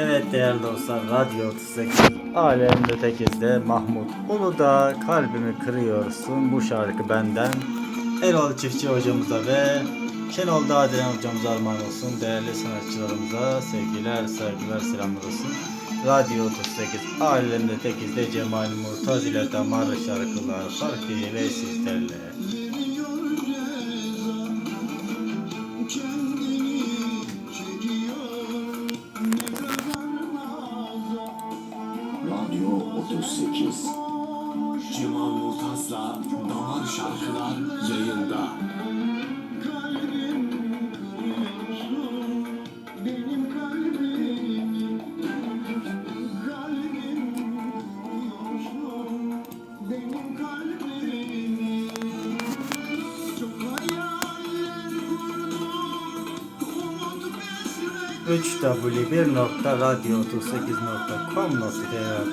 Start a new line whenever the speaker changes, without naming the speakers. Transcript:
Evet değerli dostlar Radyo 38 Alemde Tekiz'de Mahmut Uludağ kalbimi kırıyorsun bu şarkı benden. Erol Çiftçi hocamıza ve Şenol Dağdelen hocamıza armağan olsun. Değerli sanatçılarımıza sevgiler saygılar selamlar olsun. Radyo 38 Alemde Tekiz'de Cemal Murtaz ile damarlı şarkılar farkıyla sizlerle
Radyo 38 Cemal Murtaz'la Damar Şarkılar yayında.
www.radyo38.com.tr